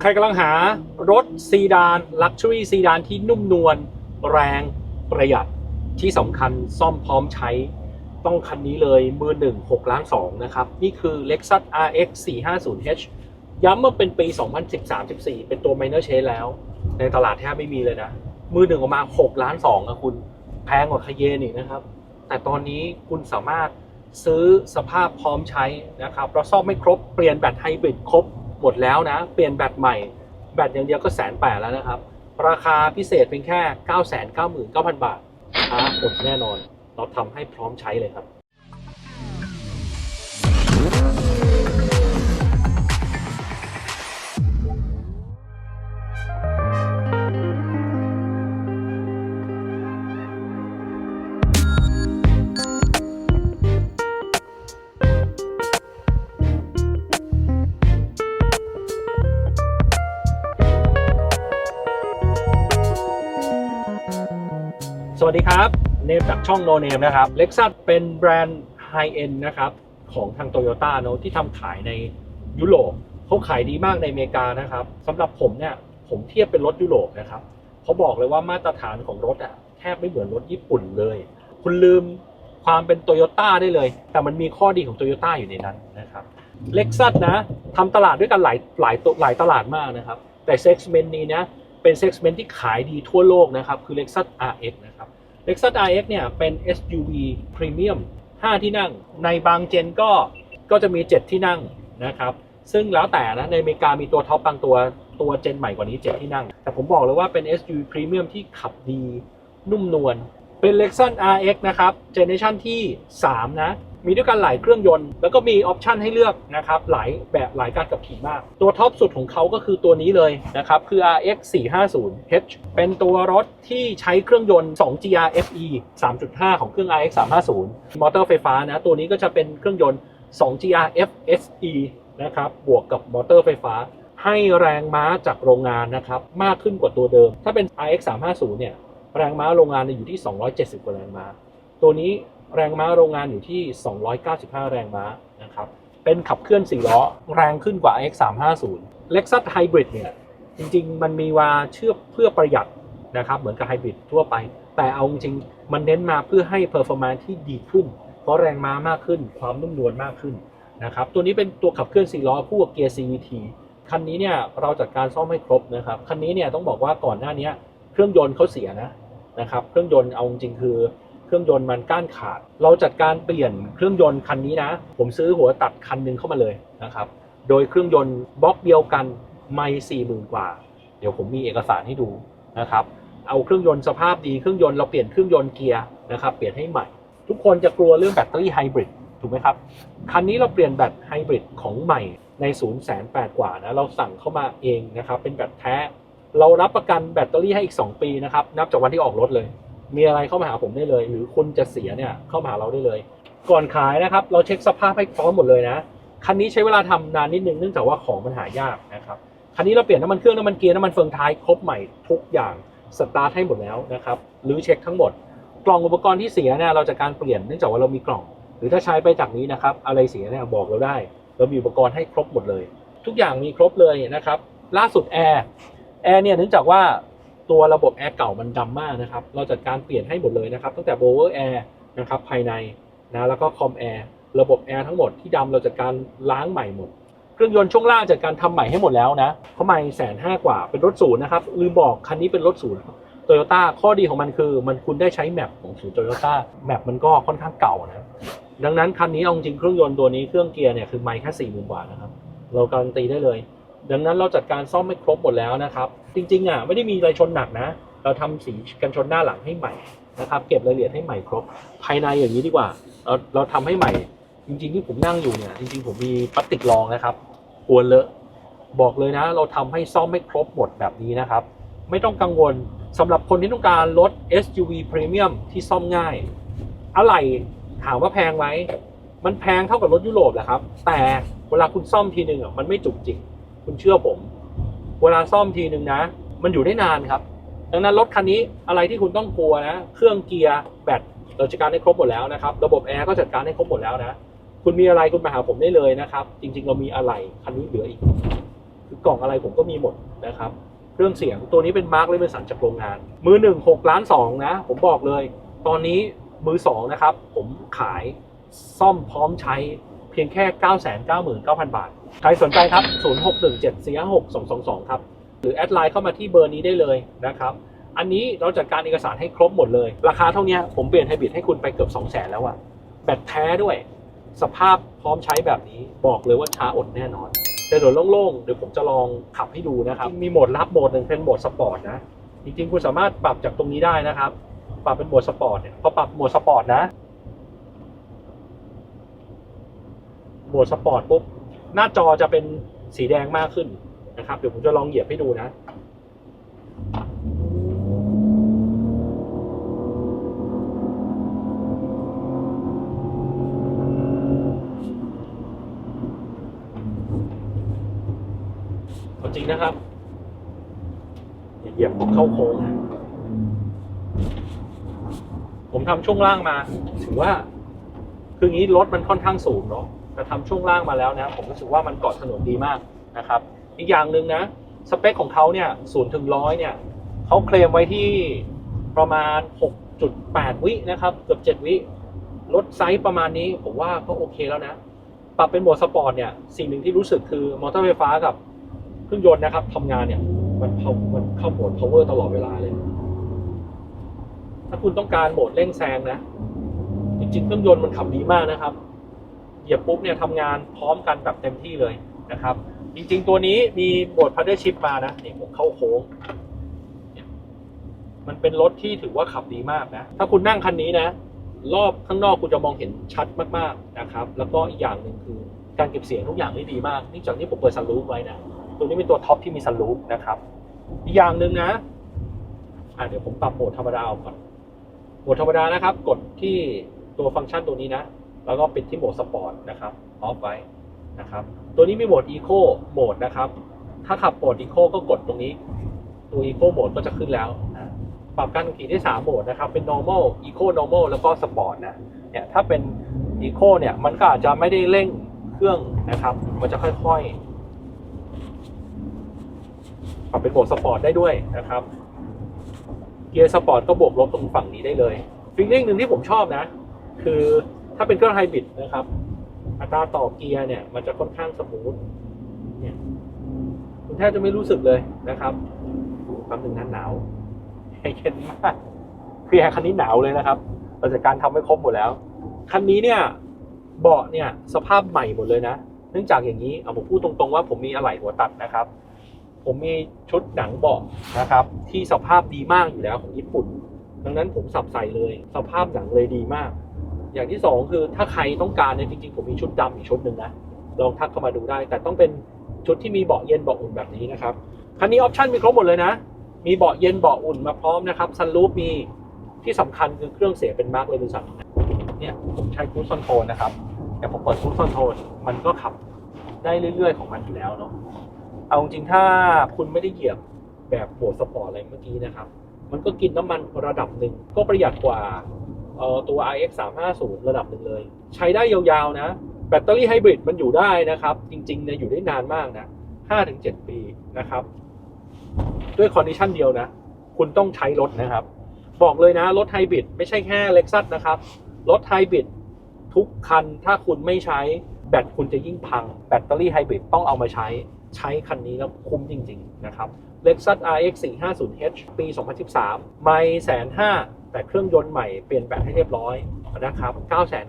ใครกำลังหารถซีดานลักชัวรี่ซีดานที่นุ่มนวลแรงประหยัดที่สำคัญซ่อมพร้อมใช้ ต้องคันนี้เลยมือหนึ่ง6ล้าน2นะครับ นี่คือ Lexus RX 450h ย้ำว่าเป็นปี 2013-14 เป็นตัว minor change แล้ว ในตลาดแทบไม่มีเลยนะ มือหนึ่งออกมา6ล้าน2อะคุณแพงกว่าคาเยนอีกนะครับ แต่ตอนนี้คุณสามารถซื้อสภาพพร้อมใช้นะครับเราซ่อมไม่ครบเปลี่ยนแบตไฮบริดครบ หมดแล้วนะ เปลี่ยนแบตใหม่ แบตอย่างเดียวก็แสนแปดแล้วนะครับ ราคาพิเศษเพียงแค่9 9 9 9 0 0 0 บาทช้าหมดแน่นอน เราทำให้พร้อมใช้เลยครับ วัสดีครับ เนมจากช่อง No Name นะครับ Lexus เป็นแบรนด์ไฮเอ็นนะครับของทาง Toyota เนอะที่ทำขายในยุโรปเขาขายดีมากในอเมริกานะครับสำหรับผมเนี่ยผมเทียบเป็นรถยุโรปนะครับเขาบอกเลยว่ามาตรฐานของรถอะแทบไม่เหมือนรถญี่ปุ่นเลย คุณลืมความเป็น Toyota ได้เลย แต่มันมีข้อดีของ Toyota อยู่ในนั้นนะครับ Lexus นะทำตลาดด้วยกันหลายหลายตัวหลายตลาดมากนะครับ แต่เซ็กเมนต์นี้นะเป็นเซ็กเมนต์ที่ขายดีทั่วโลกนะครับ คือ Lexus RX นะ Lexus RX เนี่ยเป็น SUV Premium 5 ที่นั่ง ในบางเจนก็ก็จะมี 7 ที่นั่งนะครับ ซึ่งแล้วแต่นะในอเมริกามีตัวท็อปบางตัวตัวเจนใหม่กว่านี้ 7 ที่นั่ง แต่ผมบอกเลยว่าเป็น SUV Premium ที่ขับดีนุ่มนวลเป็น Lexus RX นะครับเจเนอเรชันที่ 3 นะมีด้วยกันหลายเครื่องยนต์ แล้วก็มีออปชันให้เลือกนะครับหลายแบบหลายการขับขี่มาก ตัวท็อปสุดของเขาก็คือตัวนี้เลยนะครับคือ RX 450H เป็นตัวรถที่ใช้เครื่องยนต์ 2 GR FE 3.5 ของเครื่อง RX 350 มอเตอร์ไฟฟ้านะ ตัวนี้ก็จะเป็นเครื่องยนต์ 2 GR FSE นะครับบวกกับมอเตอร์ไฟฟ้าให้แรงม้าจากโรงงานนะครับมากขึ้นกว่าตัวเดิม ถ้าเป็น RX 350เนี่ยแรงม้าโรงงานอยู่ที่ 270 กว่าแรงม้า ตัวนี้ แรงม้าโรงงานอยู่ที่ 295 แรงม้านะครับ เป็นขับเคลื่อน 4 ล้อ แรงขึ้นกว่า X 350 Lexus Hybrid เนี่ย จริงๆ มันมีว่าเชื่อเพื่อประหยัดนะครับ เหมือนกับไฮบริดทั่วไป แต่เอาจริงมันเน้นมาเพื่อให้ performance ที่ดีขึ้น เพราะแรงม้ามากขึ้น ความนุ่มนวลมากขึ้นนะครับ ตัวนี้เป็นตัวขับเคลื่อน 4 ล้อคู่กับเกียร์ CVT คันนี้เนี่ยเราจัดการซ่อมให้ครบนะครับ คันนี้เนี่ยต้องบอกว่าก่อนหน้านี้เครื่องยนต์เขาเสียนะนะครับ เครื่องยนต์เอาจริงคือ เครื่องยนต์มันก้านขาด เราจัดการเปลี่ยนเครื่องยนต์คันนี้นะ ผมซื้อหัวตัดคันหนึ่งเข้ามาเลยนะครับ โดยเครื่องยนต์บล็อกเดียวกันไม่สี่หมื่นกว่า เดี๋ยวผมมีเอกสารให้ดูนะครับ เอาเครื่องยนต์สภาพดีเครื่องยนต์เราเปลี่ยนเครื่องยนต์เกียร์นะครับเปลี่ยนให้ใหม่ ทุกคนจะกลัวเรื่องแบตเตอรี่ไฮบริดถูกไหมครับ คันนี้เราเปลี่ยนแบตไฮบริดของใหม่ใน0 0 0 0 0กว่านะเราสั่งเข้ามาเองนะครับเป็นแบตแท้ เรารับประกันแบตเตอรี่ให้อีก 2 ปีนะครับนับจากวันที่ออกรถเลย มีอะไรเข้ามาหาผมได้เลย หรือคุณจะเสียเนี่ยเข้ามาหาเราได้เลย ก่อนขายนะครับ เราเช็คสภาพให้พร้อมหมดเลยนะคันนี้ใช้เวลาทำนานนิดนึงเนื่องจากว่าของมันหายากนะครับคันนี้เราเปลี่ยนน้ำมันเครื่องน้ำมันเกียร์น้ำมันเฟืองท้ายครบใหม่ทุกอย่างสตาร์ทให้หมดแล้วนะครับหรือเช็คทั้งหมด กล่องอุปกรณ์ที่เสียเนี่ยเราจะการเปลี่ยนเนื่องจากว่าเรามีกล่อง หรือถ้าใช้ไปจากนี้นะครับอะไรเสียเนี่ยบอกเราได้ เรามีอุปกรณ์ให้ครบหมดเลย ทุกอย่างมีครบเลยนะครับล่าสุดแอร์แอร์เนี่ยเนื่องจากว่า ตัวระบบแอร์เก่ามันดำมากนะครับ เราจัดการเปลี่ยนให้หมดเลยนะครับ ตั้งแต่โบเวอร์แอร์นะครับภายในนะแล้วก็คอมแอร์ระบบแอร์ทั้งหมดที่ดำเราจัดการล้างใหม่หมด เครื่องยนต์ช่วงล่างจัดการทำใหม่ให้หมดแล้วนะเพราะไม่แสนห้ากว่าเป็นรถศูนย์นะครับลืมบอกคันนี้เป็นรถศูนย์โตโยต้าข้อดีของมันคือ มันคุณได้ใช้แมปของศูนย์โตโยต้าแมปมันก็ค่อนข้างเก่านะดังนั้นคันนี้เอาจริงเครื่องยนต์ตัวนี้เครื่องเกียร์เนี่ยคือไม่แค่สี่หมื่นกว่านะครับเราการันตีได้เลย ดังนั้นเราจัดการซ่อมไม่ครบหมดแล้วนะครับ จริงๆอะไม่ได้มีอะไรชนหนักนะ เราทำสีกันชนหน้าหลังให้ใหม่นะครับ เก็บรายละเอียดให้ใหม่ครบ ภายในอย่างนี้ดีกว่า เราเราทำให้ใหม่ จริง ๆ ที่ผมนั่งอยู่เนี่ย จริง ๆ ผมมีพลาสติกรองนะครับกลัวเลอะบอกเลยนะ เราทำให้ซ่อมไม่ครบหมดแบบนี้นะครับ ไม่ต้องกังวลสำหรับคนที่ต้องการรถ SUV Premium ที่ซ่อมง่าย อะไรถามว่าแพงไหมมันแพงเท่ากับรถยุโรปแหละครับ แต่เวลาคุณซ่อมทีหนึ่งอะมันไม่จุกจิก คุณเชื่อผม เวลาซ่อมทีหนึ่งนะ มันอยู่ได้นานครับ ดังนั้นรถคันนี้อะไรที่คุณต้องกลัวนะ เครื่องเกียร์แบตเราจัดการให้ครบหมดแล้วนะครับ ระบบแอร์ก็จัดการให้ครบหมดแล้วนะ คุณมีอะไรคุณมาหาผมได้เลยนะครับ จริง ๆ เรามีอะไรคันนี้เหลืออีก คือกล่องอะไรผมก็มีหมดนะครับ เครื่องเสียงตัวนี้เป็นมาร์คเลยเวสันจากโรงงาน มือหนึ่งหกล้านสองนะ ผมบอกเลย ตอนนี้มือสองนะครับ ผมขายซ่อมพร้อมใช้เพียงแค่ 9 9 9 0 0 0 บาท ใครสนใจครับ 0617 4 6 2 2 2 ครับ หรือแอดไลน์เข้ามาที่เบอร์นี้ได้เลยนะครับ อันนี้เราจัดการเอกสารให้ครบหมดเลย ราคาเท่านี้ผมเปลี่ยนไฮบริดให้คุณไปเกือบ 2 0 0 0 0 0 แล้วอะแบตแท้ด้วย สภาพพร้อมใช้แบบนี้บอกเลยว่าช้าอดแน่นอนแต่เดี๋ยวโล่งๆ เดี๋ยวผมจะลองขับให้ดูนะครับ มีโหมดลับโหมดหนึ่งเป็นโหมดสปอร์ตนะ จริงๆ คุณสามารถปรับจากตรงนี้ได้นะครับ ปรับเป็นโหมดสปอร์ตเนี่ยพอปรับโหมดสปอร์ตนะ โหมดสปอร์ตปุ๊บ หน้าจอจะเป็นสีแดงมากขึ้นนะครับ เดี๋ยวผมจะลองเหยียบให้ดูนะเอาจริงนะครับ เหยียบเข้าโค้งผมทำช่วงล่างมา ถือว่า คืองี้รถมันค่อนข้างสูงเนาะ แต่ทำช่วงล่างมาแล้วนะผมรู้สึกว่ามันเกาะถนนดีมากนะครับอีกอย่างหนึ่งนะสเปคของเขาเนี่ยศูนย์ถึงร้อยเนี่ยเขาเคลมไว้ที่ประมาณ 6.8 วินะครับเกือบ 7 วิรถไซส์ประมาณนี้ผมว่าก็โอเคแล้วนะ ปรับเป็นโหมดสปอร์ตเนี่ยสิ่งหนึ่งที่รู้สึกคือมอเตอร์ไฟฟ้ากับเครื่องยนต์นะครับทำงานเนี่ยมันเข้ามันเข้าโหมด power ตลอดเวลาเลย ถ้าคุณต้องการโหมดเร่งแซงนะ จริงๆเครื่องยนต์มันขับดีมากนะครับ เหยียบปุ๊บเนี่ยทำงานพร้อมกันแบบเต็มที่เลยนะครับ จริงๆตัวนี้มีโหมด paddle shift มานะนี่ผมเข้าโค้งมันเป็นรถที่ถือว่าขับดีมากนะ ถ้าคุณนั่งคันนี้นะ รอบข้างนอกคุณจะมองเห็นชัดมากๆนะครับ แล้วก็อีกอย่างหนึ่งคือการเก็บเสียงทุกอย่างได้ดีมากนื่องจากที่ผมเปิดซันรูฟไว้นะ ตัวนี้เป็นตัวท็อปที่มีซันรูฟนะครับ อีกอย่างหนึ่งนะอะเดี๋ยวผมปรับโหมดธรรมดาเอาก่อน โหมดธรรมดานะครับ กดที่ตัวฟังก์ชันตัวนี้นะ แล้วก็ปิดที่โหมดสปอร์ตนะครับออฟไว้นะครับตัวนี้มีโหมดอีโคโหมดนะครับถ้าขับโหมดอีโคก็กดตรงนี้ ตัวอีโคโหมดก็จะขึ้นแล้วนะปรับการขับขี่ได้3โหมดนะครับเป็น normal eco normal แล้วก็ sport นะเนี่ยถ้าเป็น eco เนี่ยมันก็อาจจะไม่ได้เร่งเครื่องนะครับ มันจะค่อยๆปรับเป็นโหมดสปอร์ตได้ด้วยนะครับเกียร์สปอร์ตก็บวกลบตรงฝั่งนี้ได้เลยฟีลลิ่งหนึ่งที่ผมชอบนะ คือ ถ้าเป็นเครื่องไฮบริดนะครับ อัตราต่อเกียร์เนี่ย มันจะค่อนข้างสมูทเนี่ยคุณแทบจะไม่รู้สึกเลยนะครับแป๊บหนึ่งนะหนาวแอร์เย็นมากคือแอร์คันนี้หนาวเลยนะครับเราจัดการทำไม่ครบหมดแล้ว คันนี้เนี่ยเบาะเนี่ยสภาพใหม่หมดเลยนะ เนื่องจากอย่างนี้เอาผมพูดตรงๆว่าผมมีอะไหล่หัวตัดนะครับ ผมมีชุดหนังเบาะนะครับ ที่สภาพดีมากอยู่แล้วของญี่ปุ่น ดังนั้นผมสับใส่เลย สภาพหนังเลยดีมาก อย่างที่สองคือถ้าใครต้องการเนี่ยจริงๆผมมีชุดดำอีกชุดหนึ่งนะลองทักเข้ามาดูได้ แต่ต้องเป็นชุดที่มีเบาะเย็นเบาะอุ่นแบบนี้นะครับคันนี้ออปชั่นมีครบหมดเลยนะ มีเบาะเย็นเบาะอุ่นมาพร้อมนะครับซันรูฟมีที่สำคัญคือเครื่องเสียงเป็นมาร์กเลยดูสันเนี่ยผมใช้คู z คอนโทรลนะครับแต่ผมเปิดคู z คอนโทรลมันก็ขับได้เรื่อยๆ ของมันอยู่แล้วเนาะเอาจริงถ้าคุณไม่ได้เหยียบแบบโหมดสปอร์ตอะไรเมื่อกี้นะครับ มันก็กินน้ำมันระดับหนึ่งก็ประหยัดกว่า เอ่อตัว iX 350 ระดับหนึ่งเลย ใช้ได้ยาวๆนะ แบตเตอรี่ไฮบริดมันอยู่ได้นะครับ จริงๆเนี่ยอยู่ได้นานมากนะ 5-7 ปีนะครับ ด้วยคอนดิชันเดียวนะ คุณต้องใช้รถนะครับ บอกเลยนะ รถไฮบริดไม่ใช่แค่เล็กซัสนะครับ รถไฮบริดทุกคันถ้าคุณไม่ใช้แบตคุณจะยิ่งพัง แบตเตอรี่ไฮบริดต้องเอามาใช้ใช้คันนี้แล้วคุ้มจริง ๆ นะครับ Lexus RX 450h ปี 2013 ไม่แสนห้า แต่เครื่องยนต์ใหม่เปลี่ยนแบตให้เรียบร้อยนะครับ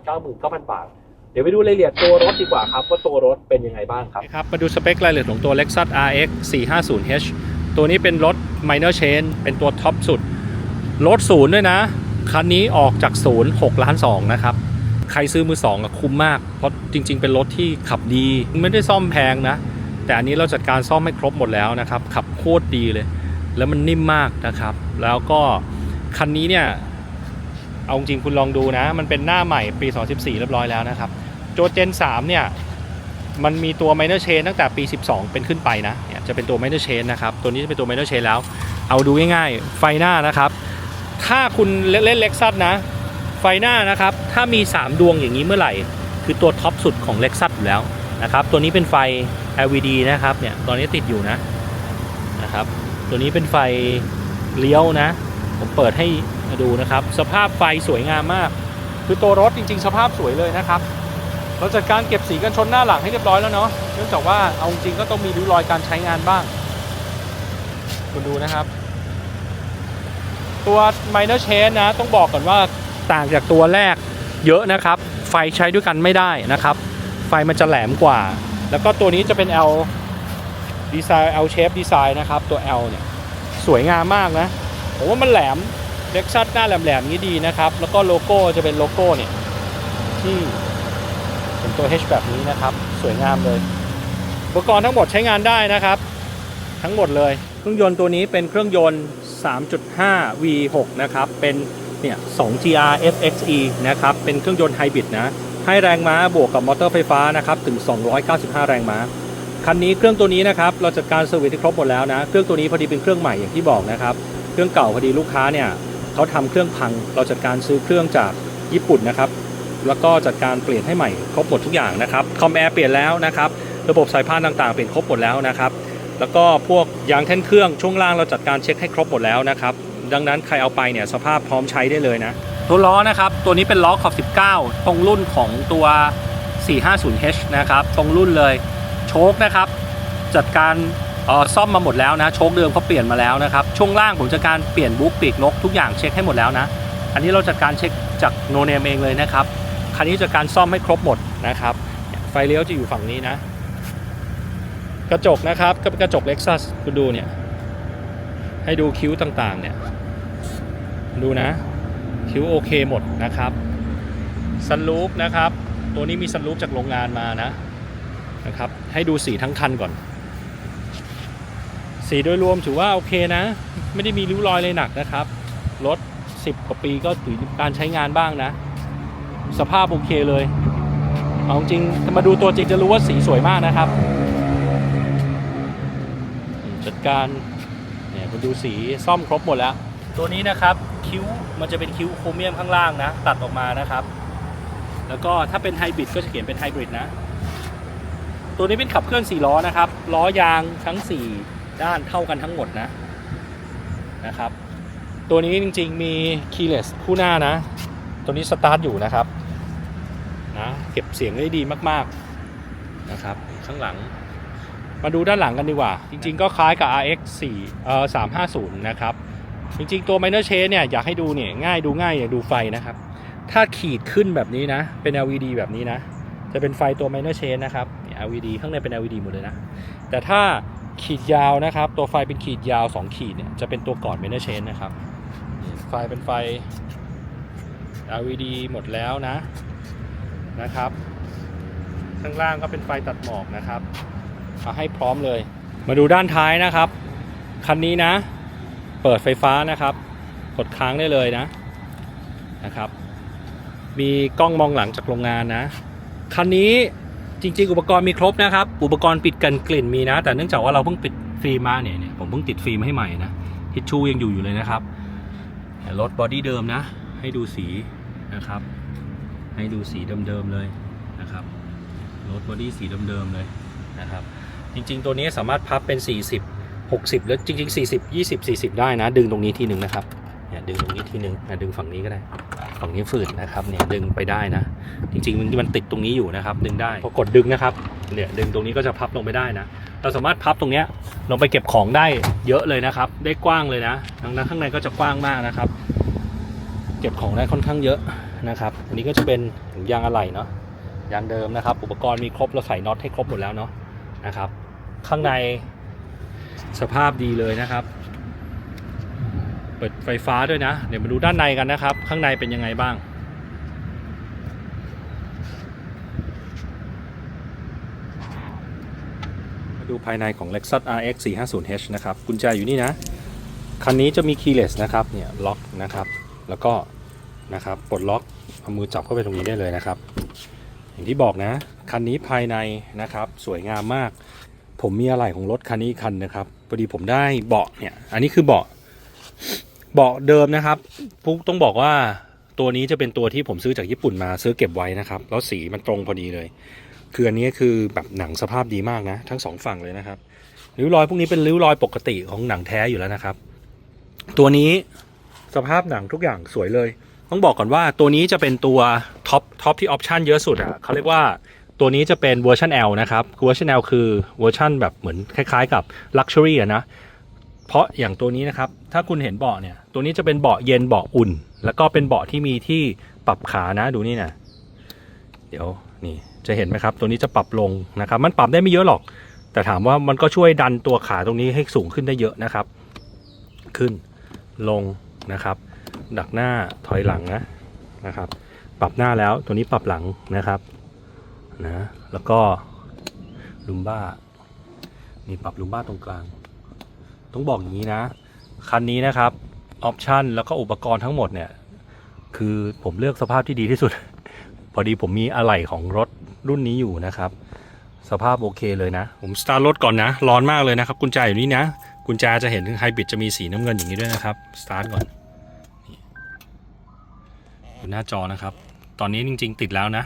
999,000 บาท เดี๋ยวไปดูรายละเอียดตัวรถดีกว่าครับ ว่าตัวรถเป็นยังไงบ้างครับครับ มาดูสเปครายละเอียดของตัว Lexus RX 450h ตัวนี้เป็นรถ minor chain เป็นตัวท็อปสุด รถศูนย์ด้วยนะ คันนี้ออกจากศูนย์6ล้าน2นะครับ ใครซื้อมือสองอะคุ้มมาก เพราะจริง ๆ เป็นรถที่ขับดี ไม่ได้ซ่อมแพงนะ แต่อันนี้เราจัดการซ่อมให้ครบหมดแล้วนะครับ ขับโคตรดีเลย แล้วมันนิ่มมากนะครับ แล้วก็ คันนี้เนี่ย เอาจริงคุณลองดูนะ มันเป็นหน้าใหม่ปี 2014 เรียบร้อยแล้วนะครับ โจเจน 3 เนี่ย มันมีตัว minor chain ตั้งแต่ปี 12 เป็นขึ้นไปนะเนี่ยจะเป็นตัว minor chain นะครับ ตัวนี้จะเป็นตัว minor chain แล้ว เอาดูง่ายๆ ไฟหน้านะครับ ถ้าคุณเล่นเล็กซัสนะ ไฟหน้านะครับ ถ้ามี 3 ดวงอย่างนี้เมื่อไหร่ คือตัวท็อปสุดของ Lexus อยู่แล้วนะครับ ตัวนี้เป็นไฟ LED นะครับ เนี่ย ตอนนี้ติดอยู่นะ นะครับ ตัวนี้เป็นไฟเลี้ยวนะ ผมเปิดให้ดูนะครับ สภาพไฟสวยงามมาก คือตัวรถจริง ๆ สภาพสวยเลยนะครับเราจัดการเก็บสีกันชนหน้าหลังให้เรียบร้อยแล้วเนาะเนื่องจากว่าเอาจริงก็ต้องมีริ้วรอยการใช้งานบ้าง คุณดูนะครับ ตัว minor change นะ ต้องบอกก่อนว่าต่างจากตัวแรกเยอะนะครับ ไฟใช้ด้วยกันไม่ได้นะครับ ไฟมันจะแหลมกว่า แล้วก็ตัวนี้จะเป็น L ดีไซน์ L shape ดีไซน์นะครับ ตัว L เนี่ย สวยงามมากนะ ผมว่ามันแหลมเล็กซัสหน้าแหลมๆนี้ดีนะครับ แล้วก็โลโก้จะเป็นโลโก้เนี่ยที่เป็นตัว H แบบนี้นะครับ สวยงามเลย อุปกรณ์ทั้งหมดใช้งานได้นะครับ ทั้งหมดเลย เครื่องยนต์ตัวนี้เป็นเครื่องยนต์ 3.5 V6 นะครับ เป็นเนี่ย 2 GR FXE นะครับ เป็นเครื่องยนต์ไฮบริดนะ ให้แรงม้าบวกกับมอเตอร์ไฟฟ้านะครับ ถึง 295 แรงม้า คันนี้เครื่องตัวนี้นะครับ เราจัดการเซอร์วิสที่ครบหมดแล้วนะ เครื่องตัวนี้พอดีเป็นเครื่องใหม่อย่างที่บอกนะครับ เครื่องเก่าพอดีลูกค้าเนี่ยเขาทำเครื่องพังเราจัดการซื้อเครื่องจากญี่ปุ่นนะครับแล้วก็จัดการเปลี่ยนให้ใหม่ครบหมดทุกอย่างนะครับคอมแอร์เปลี่ยนแล้วนะครับระบบสายพานต่างๆเปลี่ยนครบหมดแล้วนะครับแล้วก็พวกยางแท่นเครื่องช่วงล่างเราจัดการเช็คให้ครบหมดแล้วนะครับดังนั้นใครเอาไปเนี่ยสภาพพร้อมใช้ได้เลยนะตัวล้อนะครับตัวนี้เป็นล้อขอบ 19 ตรงรุ่นของตัว 450H นะครับตรงรุ่นเลยโชคนะครับจัดการ ซ่อมมาหมดแล้วนะโชคเดิมเขาเปลี่ยนมาแล้วนะครับช่วงล่างผมจัดการเปลี่ยนบุ๊กปีกนกทุกอย่างเช็คให้หมดแล้วนะ อันนี้เราจัดการเช็คจากโนเนมเองเลยนะครับคันนี้จัดการซ่อมให้ครบหมดนะครับ ไฟเลี้ยวจะอยู่ฝั่งนี้นะ กระจกนะครับก็เป็นกระจกเล็กซัสคุณดูเนี่ย ให้ดูคิ้วต่างๆเนี่ย ดูนะ คิ้วโอเคหมดนะครับซันรูฟนะครับ ตัวนี้มีซันรูฟจากโรงงานมานะนะครับ ให้ดูสีทั้งคันก่อน สีโดยรวมถือว่าโอเคนะ ไม่ได้มีริ้วรอยเลยหนักนะครับ รถ 10 กว่าปีก็ถือการใช้งานบ้างนะ สภาพโอเคเลย เอาจริงมาดูตัวจริงจะรู้ว่าสีสวยมากนะครับ จัดการเนี่ยคุณดูสีซ่อมครบหมดแล้ว ตัวนี้นะครับคิ้วมันจะเป็นคิ้วโครเมียมข้างล่างนะ ตัดออกมานะครับ แล้วก็ถ้าเป็นไฮบริดก็จะเขียนเป็นไฮบริดนะ ตัวนี้เป็นขับเคลื่อน4ล้อนะครับ ล้อยางทั้ง 4 ด้านเท่ากันทั้งหมดนะนะครับ ตัวนี้จริงๆมีคีย์เลสคู่หน้านะ ตัวนี้สตาร์ทอยู่นะครับนะเก็บเสียงได้ดีมากๆนะครับ ข้างหลัง มาดูด้านหลังกันดีกว่า จริงๆก็คล้ายกับ RX 4เอ่อ350 นะครับ จริงๆตัว minor change เนี่ยอยากให้ดูเนี่ยง่ายดูง่ายอย่าดูไฟนะครับ ถ้าขีดขึ้นแบบนี้นะ เป็น LED แบบนี้นะ จะเป็นไฟตัว minor change นะครับ LED ข้างในเป็น LED หมดเลยนะ แต่ถ้า ขีดยาวนะครับ ตัวไฟเป็นขีดยาว 2 ขีดเนี่ยจะเป็นตัวก่อน minor change นะครับ ไฟเป็นไฟ LED หมดแล้วนะนะครับ ข้างล่างก็เป็นไฟตัดหมอกนะครับเอาให้พร้อมเลย มาดูด้านท้ายนะครับ คันนี้นะ เปิดไฟฟ้านะครับ กดค้างได้เลยนะนะครับ มีกล้องมองหลังจากโรงงานนะ คันนี้ จริงๆ อุปกรณ์มีครบนะครับ อุปกรณ์ปิดกันกลิ่นมีนะ แต่เนื่องจากว่าเราเพิ่งปิดฟิล์มมาเนี่ยเนี่ยผมเพิ่งติดฟิล์มให้ใหม่นะทิชชู่ยังอยู่อยู่เลยนะครับรถบอดี้เดิมนะ ให้ดูสีนะครับ ให้ดูสีเดิมๆเลยนะครับรถบอดี้สีเดิมๆเลยนะครับ จริงๆ ตัวนี้สามารถพับเป็น 40 60 แล้วจริงๆ 40 20 40 ได้นะ ดึงตรงนี้ทีหนึ่งนะครับเนี่ยดึงตรงนี้ทีหนึ่งอ่ดึงฝั่งนี้ก็ได้ ฝั่งนี้ฝืดนะครับเนี่ยดึงไปได้นะ จริงๆมันมันติดตรงนี้อยู่นะครับ ดึงได้พอกดดึงนะครับเนี่ยดึงตรงนี้ก็จะพับลงไปได้นะ เราสามารถพับตรงเนี้ยลงไปเก็บของได้เยอะเลยนะครับ ได้กว้างเลยนะดังนั้นข้างในก็จะกว้างมากนะครับ เก็บของได้ค่อนข้างเยอะนะครับ อันนี้ก็จะเป็นยางอะไหล่เนาะยางเดิมนะครับ อุปกรณ์มีครบเราใส่น็อตให้ครบหมดแล้วเนาะนะครับ ข้างในสภาพดีเลยนะครับ เปิดไฟฟ้าด้วยนะ เดี๋ยวมาดูด้านในกันนะครับ ข้างในเป็นยังไงบ้าง มาดูภายในของ Lexus RX 450H นะครับ กุญแจอยู่นี่นะ คันนี้จะมี keyless นะครับ เนี่ยล็อกนะครับ แล้วก็นะครับปลดล็อก เอามือจับเข้าไปตรงนี้ได้เลยนะครับ อย่างที่บอกนะ คันนี้ภายในนะครับ สวยงามมาก ผมมีอะไรของรถคันนี้คันนะครับพอดีผมได้เบาะเนี่ย อันนี้คือเบาะ เบาะเดิมนะครับปุ๊กต้องบอกว่าตัวนี้จะเป็นตัวที่ผมซื้อจากญี่ปุ่นมาซื้อเก็บไว้นะครับ แล้วสีมันตรงพอดีเลย คืออันนี้คือแบบหนังสภาพดีมากนะ ทั้งสองฝั่งเลยนะครับริ้วรอยพวกนี้เป็นริ้วรอยปกติของหนังแท้อยู่แล้วนะครับ ตัวนี้สภาพหนังทุกอย่างสวยเลย ต้องบอกก่อนว่าตัวนี้จะเป็นตัวท็อปท็อปที่ออปชันเยอะสุดอะเขาเรียกว่าตัวนี้จะเป็นเวอร์ชัน L นะครับเวอร์ชัน L คือเวอร์ชันแบบเหมือนคล้ายๆกับ Luxury อะนะ เพราะอย่างตัวนี้นะครับ ถ้าคุณเห็นเบาะเนี่ย ตัวนี้จะเป็นเบาะเย็นเบาะอุ่น แล้วก็เป็นเบาะที่มีที่ปรับขานะดูนี่นะเดี๋ยวนี่จะเห็นไหมครับ ตัวนี้จะปรับลงนะครับ มันปรับได้ไม่เยอะหรอก แต่ถามว่ามันก็ช่วยดันตัวขาตรงนี้ให้สูงขึ้นได้เยอะนะครับ ขึ้นลงนะครับ ดักหน้าถอยหลังนะนะครับ ปรับหน้าแล้วตัวนี้ปรับหลังนะครับนะแล้วก็ลุมบ้านี่ปรับลุมบ้าตรงกลาง ต้องบอกอย่างนี้นะ คันนี้นะครับออปชันแล้วก็อุปกรณ์ทั้งหมดเนี่ย คือผมเลือกสภาพที่ดีที่สุด พอดีผมมีอะไหล่ของรถรุ่นนี้อยู่นะครับ สภาพโอเคเลยนะ ผมสตาร์ทรถก่อนนะ ร้อนมากเลยนะครับ กุญแจอยู่นี่นะ กุญแจจะเห็นไฮบริดจะมีสีน้ำเงินอย่างนี้ด้วยนะครับ สตาร์ทก่อนดูหน้าจอนะครับ ตอนนี้จริง ๆ ติดแล้วนะ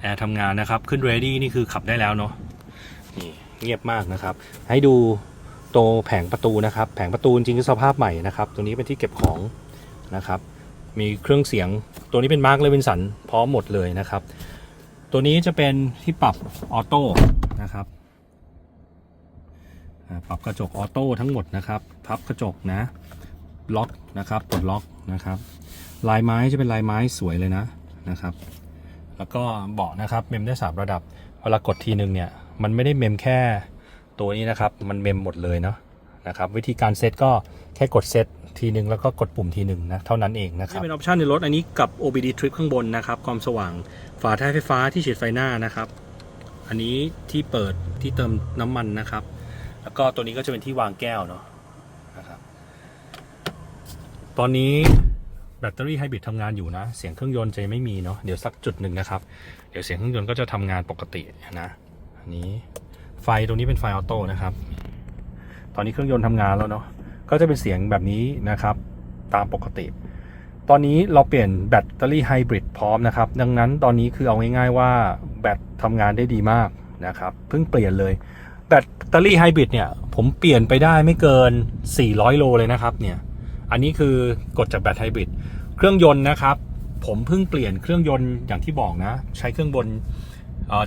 แอร์ทำงานนะครับ ขึ้น ready นี่คือขับได้แล้วเนาะนี่เงียบมากนะครับ ให้ดู ตัวแผงประตูนะครับ แผงประตูจริงๆสภาพใหม่นะครับตัวนี้เป็นที่เก็บของนะครับ มีเครื่องเสียงตัวนี้เป็นมาร์คเลวินสันพร้อมหมดเลยนะครับ ตัวนี้จะเป็นที่ปรับออโต้นะครับปรับกระจกออโต้ทั้งหมดนะครับ พับกระจกนะล็อกนะครับปลดล็อกนะครับ ลายไม้จะเป็นลายไม้สวยเลยนะนะครับ แล้วก็เบาะนะครับเมมได้3ระดับเวลากดทีหนึ่งเนี่ยมันไม่ได้เมมแค่ ตัวนี้นะครับมันเมมหมดเลยเนาะนะครับวิธีการเซตก็แค่กดเซตทีหนึ่งแล้วก็กดปุ่มทีหนึ่งนะเท่านั้นเองนะครับนี่เป็นออปชันในรถอันนี้กับ OBD Trip ข้างบนนะครับความสว่างฝาท้ายไฟฟ้าที่ฉีดไฟหน้านะครับ อันนี้ที่เปิดที่เติมน้ำมันนะครับ แล้วก็ตัวนี้ก็จะเป็นที่วางแก้วเนาะนะครับตอนนี้แบตเตอรี่ไฮบริดทำงานอยู่นะ เสียงเครื่องยนต์จะไม่มีเนาะเดี๋ยวสักจุดหนึ่งนะครับ เดี๋ยวเสียงเครื่องยนต์ก็จะทำงานปกตินะอันนี้ ไฟตรงนี้เป็นไฟออโต้นะครับ ตอนนี้เครื่องยนต์ทำงานแล้วเนาะ ก็จะเป็นเสียงแบบนี้นะครับ ตามปกติ ตอนนี้เราเปลี่ยนแบตเตอรี่ไฮบริดพร้อมนะครับ ดังนั้นตอนนี้คือเอาง่ายๆว่าแบตทำงานได้ดีมากนะครับ เพิ่งเปลี่ยนเลย แบตเตอรี่ไฮบริดเนี่ย ผมเปลี่ยนไปได้ไม่เกิน 400 โลเลยนะครับ เนี่ย อันนี้คือกดจากแบตไฮบริด เครื่องยนต์นะครับ ผมเพิ่งเปลี่ยนเครื่องยนต์อย่างที่บอกนะ ใช้เครื่องบน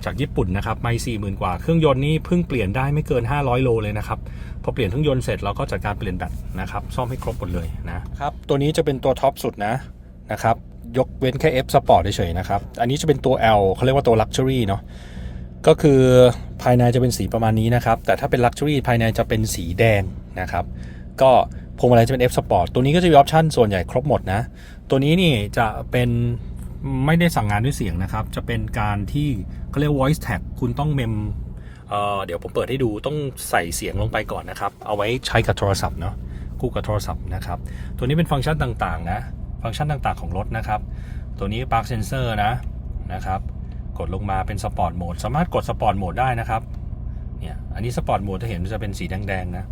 จากญี่ปุ่นนะครับไม่สี่หมื่นกว่า เครื่องยนต์นี่เพิ่งเปลี่ยนได้ไม่เกิน 500 โลเลยนะครับ พอเปลี่ยนเครื่องยนต์เสร็จเราก็จัดการเปลี่ยนแบตนะครับ ซ่อมให้ครบหมดเลยนะครับ ตัวนี้จะเป็นตัวท็อปสุดนะนะครับ ยกเว้นแค่ F Sport เฉยๆนะครับ อันนี้จะเป็นตัว L เขาเรียกว่าตัว Luxury เนาะ ก็คือภายในจะเป็นสีประมาณนี้นะครับ แต่ถ้าเป็น Luxury ภายในจะเป็นสีแดงนะครับ ก็พวงมาลัยจะเป็น F Sport ตัวนี้ก็จะมีออปชั่นส่วนใหญ่ครบหมดนะ ตัวนี้นี่จะเป็น ไม่ได้สั่งงานด้วยเสียงนะครับ จะเป็นการที่เขาเรียก voice tag คุณต้องเมมเเดี๋ยวผมเปิดให้ดูต้องใส่เสียงลงไปก่อนนะครับ เอาไว้ใช้กับโทรศัพท์เนาะคู่กับโทรศัพท์นะครับ ตัวนี้เป็นฟังก์ชันต่างๆ นะ ฟังก์ชันต่างๆของรถนะครับ ตัวนี้ Park Sensor นะนะครับกดลงมาเป็น Sport Mode สามารถกด Sport Mode ได้นะครับเนี่ยอันนี้ Sport Mode จะเห็นจะเป็นสีแดงๆนะ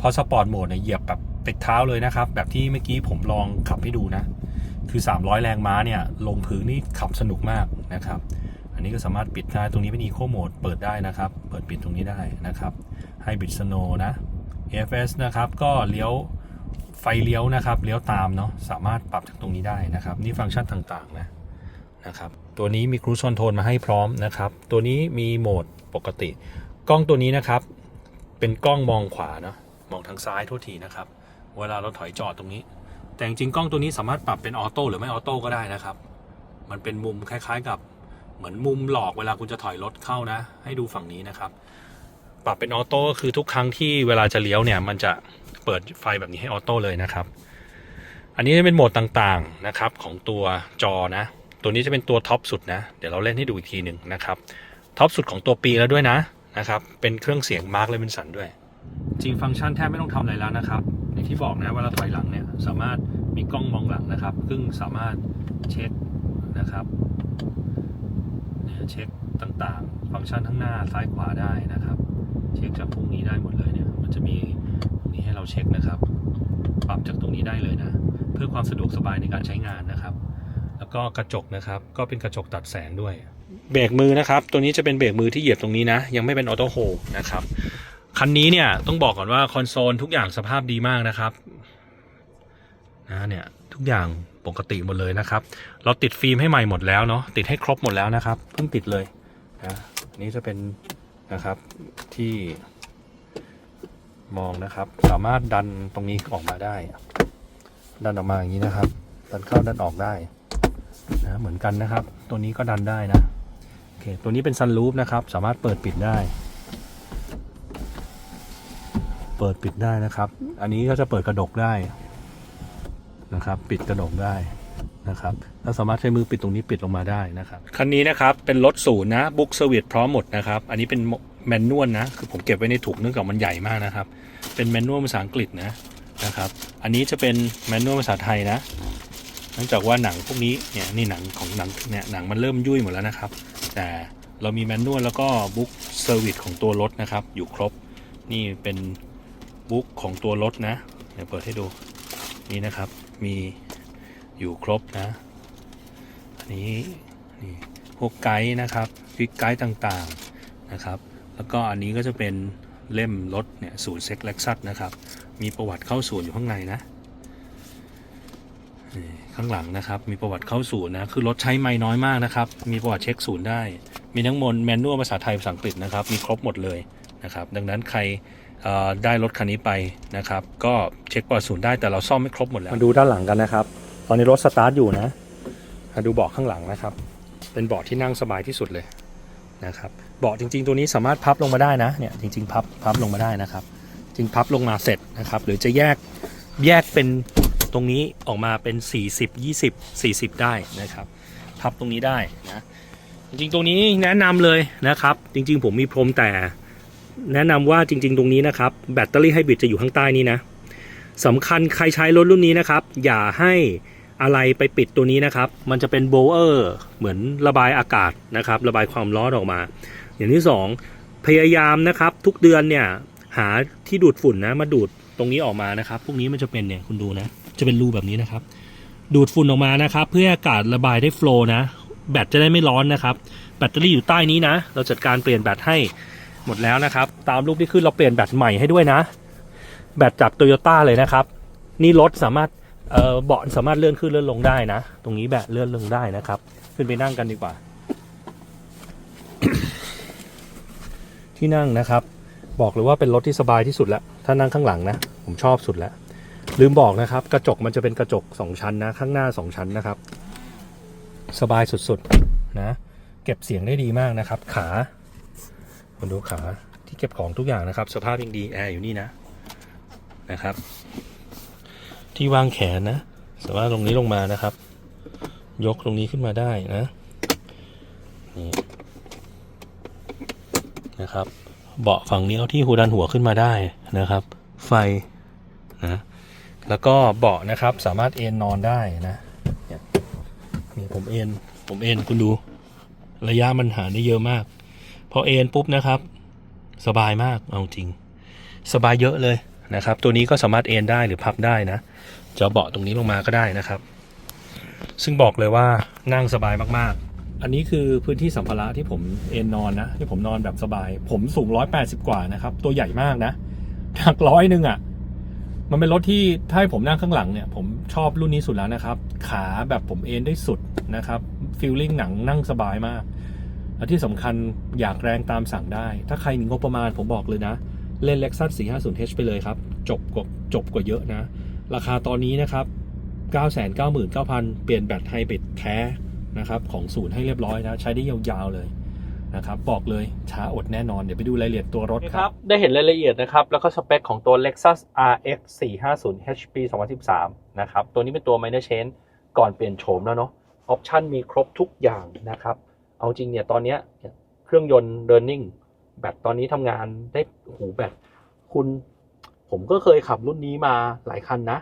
พอ Sport Mode เนี่ยเหยียบแบบติดเท้าเลยนะครับ แบบที่เมื่อกี้ผมลองขับให้ดูนะ คือ 300 แรงม้าเนี่ยลงพื้นนี่ขับสนุกมากนะครับ อันนี้ก็สามารถปิดได้ตรงนี้เป็น Eco Mode เปิดได้นะครับ เปิดปิดตรงนี้ได้นะครับ Hybrid Snow นะ AFS นะครับก็เลี้ยวไฟเลี้ยวนะครับเลี้ยวตามเนาะสามารถปรับจากตรงนี้ได้นะครับ นี่ฟังก์ชันต่างๆนะนะครับตัวนี้มี Cruise Control มาให้พร้อมนะครับ ตัวนี้มีโหมดปกติ กล้องตัวนี้นะครับ เป็นกล้องมองขวาเนาะมองทางซ้ายโทษทีนะครับ เวลาเราถอยจอดตรงนี้ แต่จริงๆกล้องตัวนี้สามารถปรับเป็นออโต้หรือไม่ออโต้ก็ได้นะครับ มันเป็นมุมคล้ายๆกับเหมือนมุมหลอกเวลาคุณจะถอยรถเข้านะ ให้ดูฝั่งนี้นะครับ ปรับเป็นออโต้ก็คือทุกครั้งที่เวลาจะเลี้ยวเนี่ย มันจะเปิดไฟแบบนี้ให้ออโต้เลยนะครับ อันนี้จะเป็นโหมดต่างๆนะครับของตัวจอนะ ตัวนี้จะเป็นตัวท็อปสุดนะ เดี๋ยวเราเล่นให้ดูอีกทีหนึ่งนะครับ ท็อปสุดของตัวปีแล้วด้วยนะนะครับ เป็นเครื่องเสียงมาร์คเลวินสันด้วย จริงฟังก์ชันแทบไม่ต้องทำอะไรแล้วนะครับ อย่างที่บอกนะเวลาถอยหลังเนี่ยสามารถมีกล้องมองหลังนะครับซึ่งสามารถเช็คนะครับเช็คต่างๆ ฟังก์ชันทั้งหน้าซ้ายขวาได้นะครับ เช็คจากพวกนี้ได้หมดเลยเนี่ยมันจะมีตรงนี้ให้เราเช็คนะครับ ปรับจากตรงนี้ได้เลยนะ เพื่อความสะดวกสบายในการใช้งานนะครับ แล้วก็กระจกนะครับ ก็เป็นกระจกตัดแสงด้วย เบรกมือนะครับ ตัวนี้จะเป็นเบรกมือที่เหยียบตรงนี้นะ ยังไม่เป็นออโต้โฮนะครับ คันนี้เนี่ยต้องบอกก่อนว่าคอนโซลทุกอย่างสภาพดีมากนะครับนะเนี่ยทุกอย่างปกติหมดเลยนะครับ เราติดฟิล์มให้ใหม่หมดแล้วเนาะติดให้ครบหมดแล้วนะครับเพิ่งติดเลยนะนนี้จะเป็นนะครับที่มองนะครับ สามารถดันตรงนี้ออกมาได้ ดันออกมาอย่างนี้นะครับ ดันเข้าดันออกได้นะเหมือนกันนะครับ ตัวนี้ก็ดันได้นะโอเคตัวนี้เป็นซันรูฟนะครับ สามารถเปิดปิดได้ เปิดปิดได้นะครับ อันนี้ก็จะเปิดกระดกได้นะครับ ปิดกระดกได้นะครับแล้วสามารถใช้มือปิดตรงนี้ปิดลงมาได้นะครับ คันนี้นะครับเป็นรถศูนย์นะบุ๊กเซอร์วิสพร้อมหมดนะครับ อันนี้เป็นแมนนวลนะ คือผมเก็บไว้ในถุงเนื่องจากมันใหญ่มากนะครับ เป็นแมนนวลภาษาอังกฤษนะนะครับ อันนี้จะเป็นแมนนวลภาษาไทยนะเนื่องจากว่าหนังพวกนี้เนี่ยนี่หนังของหนังเนี่ยหนังมันเริ่มยุ่ยหมดแล้วนะครับ แต่เรามีแมนนวลแล้วก็บุ๊กเซอร์วิสของตัวรถนะครับ อยู่ครบ นี่เป็น บุ๊กของตัวรถนะเดี๋ยวเปิดให้ดูนี่นะครับมีอยู่ครบนะอันนี้นี่พวกไกด์นะครับควิกไกด์ต่างๆนะครับ แล้วก็อันนี้ก็จะเป็นเล่มรถเนี่ยศูนย์เซ็กเล็กซัสนะครับ มีประวัติเข้าศูนย์อยู่ข้างในนะข้างหลังนะครับ มีประวัติเข้าศูนย์นะคือรถใช้ไม่น้อยมากนะครับ มีประวัติเช็คศูนย์ได้ มีทั้งมดแมนนวลภาษาไทยภาษาอังกฤษนะครับ มีครบหมดเลยนะครับ ดังนั้นใคร ได้รถคันนี้ไปนะครับ ก็เช็คประวัติศูนย์ได้แต่เราซ่อมไม่ครบหมดแล้ว มาดูด้านหลังกันนะครับ ตอนนี้รถสตาร์ทอยู่นะมาดูเบาะข้างหลังนะครับ เป็นเบาะที่นั่งสบายที่สุดเลยนะครับ เบาะจริง ๆ ตัวนี้สามารถพับลงมาได้นะ เนี่ยจริง ๆ พับพับลงมาได้นะครับ จริงพับลงมาเสร็จนะครับ หรือจะแยกแยกเป็นตรงนี้ออกมาเป็น 40 20 40 ได้นะครับ พับตรงนี้ได้นะ จริงๆตรงนี้แนะนำเลยนะครับ จริง ๆ ผมมีพรมแต่ แนะนำว่าจริง ๆ ตรงนี้นะครับแบตเตอรี่ไฮบริดจะอยู่ข้างใต้นี้นะสำคัญใครใช้รถรุ่นนี้นะครับ อย่าให้อะไรไปปิดตัวนี้นะครับ มันจะเป็นโบเออร์เหมือนระบายอากาศนะครับ ระบายความร้อนออกมา อย่างที่สองพยายามนะครับ ทุกเดือนเนี่ยหาที่ดูดฝุ่นนะมาดูดตรงนี้ออกมานะครับ พวกนี้มันจะเป็นเนี่ยคุณดูนะ จะเป็นรูแบบนี้นะครับ ดูดฝุ่นออกมานะครับ เพื่ออากาศระบายได้โฟล์นะ แบตจะได้ไม่ร้อนนะครับ แบตเตอรี่อยู่ใต้นี้นะ เราจัดการเปลี่ยนแบตให้ หมดแล้วนะครับ ตามรูปที่ขึ้นเราเปลี่ยนแบตใหม่ให้ด้วยนะ แบตจากโตโยต้าเลยนะครับ นี่รถสามารถเเบาะสามารถเลื่อนขึ้นเลื่อนลงได้นะ ตรงนี้แบตเลื่อนลงได้นะครับ ขึ้นไปนั่งกันดีกว่า ที่นั่งนะครับ บอกเลยว่าเป็นรถที่สบายที่สุดแล้วถ้านั่งข้างหลังนะ ผมชอบสุดแล้ว ลืมบอกนะครับ กระจกมันจะเป็นกระจกสองชั้นนะ ข้างหน้าสองชั้นนะครับ สบายสุดๆนะ เก็บเสียงได้ดีมากนะครับ ขา คุณดูขาที่เก็บของทุกอย่างนะครับ สภาพยังดีแอร์อยู่นี่นะนะครับ ที่วางแขนนะสามารถตรงนี้ลงมานะครับ ยกตรงนี้ขึ้นมาได้นะนี่นะครับ เบาะฝั่งนี้เอาที่หูดันหัวขึ้นมาได้นะครับ ไฟนะแล้วก็เบาะนะครับสามารถเอนนอนได้นะนี่ผมเอนผมเอนคุณดูระยะมันหาได้เยอะมาก พอเอ็นปุ๊บนะครับ สบายมากเอาจริง สบายเยอะเลยนะครับ ตัวนี้ก็สามารถเอ็นได้หรือพับได้นะจะเอาเบาะตรงนี้ลงมาก็ได้นะครับ ซึ่งบอกเลยว่านั่งสบายมากๆ อันนี้คือพื้นที่สัมภาระที่ผมเอนนอนนะที่ผมนอนแบบสบาย ผมสูง180กว่านะครับ ตัวใหญ่มากนะหนักร้อยหนึ่งอะ่ะ มันเป็นรถที่ถ้าให้ผมนั่งข้างหลังเนี่ย ผมชอบรุ่นนี้สุดแล้วนะครับ ขาแบบผมเอนได้สุดนะครับฟีลลิ่งหนังนั่งสบายมาก และที่สำคัญอยากแรงตามสั่งได้ ถ้าใครมีงบประมาณผมบอกเลยนะ เล่น Lexus 450H ไปเลยครับ จบกว่าจบกว่าเยอะนะ ราคาตอนนี้นะครับ 999,000 เปลี่ยนแบตไฮบริดแท้นะครับของศูนย์ให้เรียบร้อยนะ ใช้ได้ยาวๆเลยนะครับบอกเลยช้าอดแน่นอน เดี๋ยวไปดูรายละเอียดตัวรถครับ ได้เห็นรายละเอียดนะครับ แล้วก็สเปคของตัว Lexus RX 450 HP 2013 นะครับ ตัวนี้เป็นตัว minor change ก่อนเปลี่ยนโฉมแล้วเนาะออปชันมีครบทุกอย่างนะครับ เอาจริงเนี่ยตอนเนี้ยเครื่องยนต์ running แบตตอนนี้ทำงานได้โอ้โหแบตคุณผมก็เคยขับรุ่นนี้มาหลายคันนะ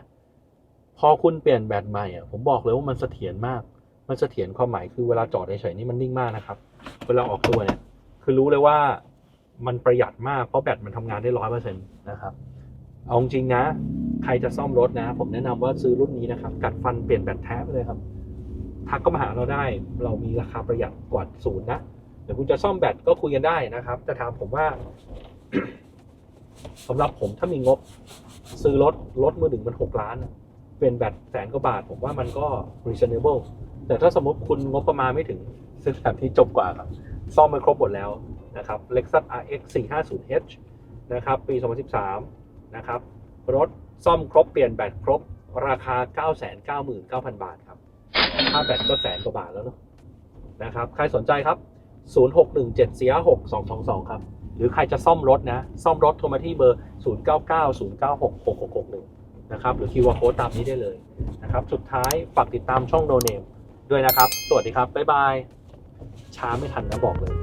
พอคุณเปลี่ยนแบตใหม่อะผมบอกเลยว่ามันเสถียรมาก มันเสถียรความหมายคือเวลาจอดเฉยๆนี่มันนิ่งมากนะครับ เวลาออกตัวเนี่ย คือรู้เลยว่ามันประหยัดมากเพราะแบตมันทำงานได้ร้อยเปอร์เซ็นต์นะครับ เอาจริงนะ ใครจะซ่อมรถนะ ผมแนะนำว่าซื้อรุ่นนี้นะครับ กัดฟันเปลี่ยนแบตแท้ไปเลยครับ ทักก็มาหาเราได้ เรามีราคาประหยัดกว่าศูนย์นะเดี๋ยวคุณจะซ่อมแบตก็คุยกันได้นะครับ จะถามผมว่าสำหรับผมถ้ามีงบ ซื้อรถรถมือหนึ่งมันหกล้าน เป็นแบตแสนกว่าบาท ผมว่ามันก็ reasonable แต่ถ้าสมมติคุณงบประมาณไม่ถึงซื้อแบบที่จบกว่าครับ ซ่อมมาครบหมดแล้วนะครับ Lexus RX 450h นะครับ ปี 2013 นะครับ รถซ่อมครบเปลี่ยนแบตครบ ราคา 999,000 บาทครับ ค่าแบตก็แสนกว่าบาทแล้วเนาะนะครับ ใครสนใจครับ 0617 4 6 2 2 2 ครับ หรือใครจะซ่อมรถนะ ซ่อมรถโทรมาที่เบอร์ 0990966661 นะครับ หรือ QR code ตามนี้ได้เลยนะครับ สุดท้ายฝากติดตามช่อง No Name ด้วยนะครับ สวัสดีครับ บ๊ายบาย ช้าไม่ทันนะบอกเลย